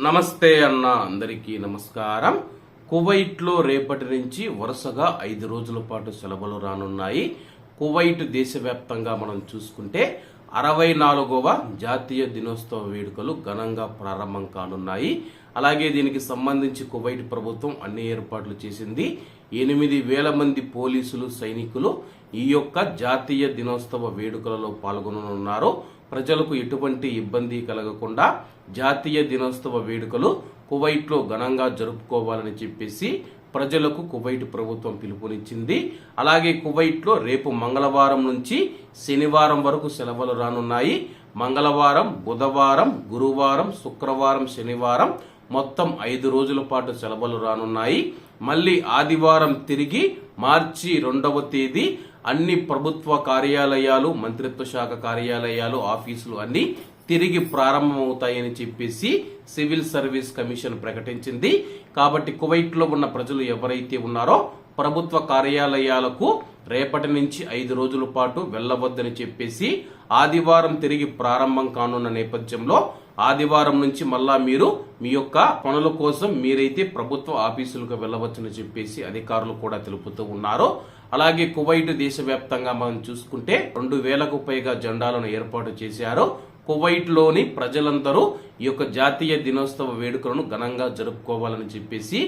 నమస్తే అన్న అందరికీ నమస్కారం. కువైట్లో రేపటి నుంచి వరుసగా ఐదు రోజుల పాటు సెలవులు రానున్నాయి. కువైట్ దేశవ్యాప్తంగా మనం చూసుకుంటే అరవై నాలుగవ జాతీయ దినోత్సవ వేడుకలు ఘనంగా ప్రారంభం కానున్నాయి. అలాగే దీనికి సంబంధించి కువైట్ ప్రభుత్వం అన్ని ఏర్పాట్లు చేసింది. ఎనిమిది వేల మంది పోలీసులు సైనికులు ఈ యొక్క జాతీయ దినోత్సవ వేడుకలలో పాల్గొననున్నారు. ప్రజలకు ఎటువంటి ఇబ్బంది కలగకుండా జాతీయ దినోత్సవ వేడుకలు కువైట్లో ఘనంగా జరుపుకోవాలని చెప్పేసి ప్రజలకు కువైట్ ప్రభుత్వం పిలుపునిచ్చింది. అలాగే కువైట్లో రేపు మంగళవారం నుంచి శనివారం వరకు సెలవులు రానున్నాయి. మంగళవారం బుధవారం గురువారం శుక్రవారం శనివారం మొత్తం ఐదు రోజుల పాటు సెలవులు రానున్నాయి. మళ్ళీ ఆదివారం తిరిగి మార్చి రెండవ తేదీ అన్ని ప్రభుత్వ కార్యాలయాలు మంత్రిత్వ శాఖ కార్యాలయాలు ఆఫీసులు అన్ని తిరిగి ప్రారంభమవుతాయని చెప్పేసి సివిల్ సర్వీస్ కమిషన్ ప్రకటించింది. కాబట్టి కువైట్లో ఉన్న ప్రజలు ఎవరైతే ఉన్నారో ప్రభుత్వ కార్యాలయాలకు రేపటి నుంచి ఐదు రోజుల పాటు వెళ్ళవద్దని చెప్పేసి ఆదివారం తిరిగి ప్రారంభం కానున్న నేపథ్యంలో ఆదివారం నుంచి మళ్ళా మీరు మీ యొక్క పనుల కోసం మీరైతే ప్రభుత్వ ఆఫీసులకు వెళ్ళవచ్చని చెప్పేసి అధికారులు కూడా తెలుపుతూ ఉన్నారు. అలాగే కువైట్ దేశవ్యాప్తంగా మనం చూసుకుంటే రెండు వేలకు పైగా జెండాలను ఏర్పాటు చేశారు. కువైట్లోని ప్రజలందరూ ఈ యొక్క జాతీయ దినోత్సవ వేడుకలను ఘనంగా జరుపుకోవాలని చెప్పేసి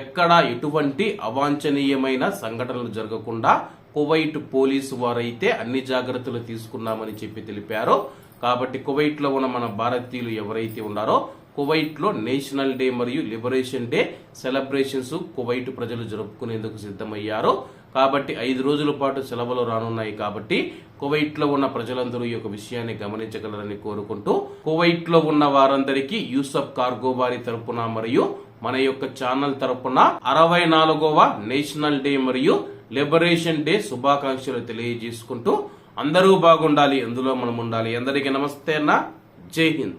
ఎక్కడా ఎటువంటి అవాంఛనీయమైన సంఘటనలు జరగకుండా కువైట్ పోలీసు వారైతే అన్ని జాగ్రత్తలు తీసుకున్నామని చెప్పి తెలిపారు. కాబట్టి కువైట్లో ఉన్న మన భారతీయులు ఎవరైతే ఉన్నారో కువైట్లో నేషనల్ డే మరియు లిబరేషన్ డే సెలబ్రేషన్స్ కువైట్ ప్రజలు జరుపుకునేందుకు సిద్ధమయ్యారు. కాబట్టి ఐదు రోజుల పాటు సెలవులు రానున్నాయి కాబట్టి కువైట్లో ఉన్న ప్రజలందరూ ఈ యొక్క విషయాన్ని గమనించగలరని కోరుకుంటూ కువైట్లో ఉన్న వారందరికీ యూసఫ్ కార్గో వారి తరపున మరియు మన యొక్క ఛానల్ తరపున అరవై నాలుగవ నేషనల్ డే మరియు లిబరేషన్ డే శుభాకాంక్షలు తెలియజేసుకుంటూ అందరూ బాగుండాలి అందులో మనం ఉండాలి అందరికీ నమస్తే అన్న. జై హింద్.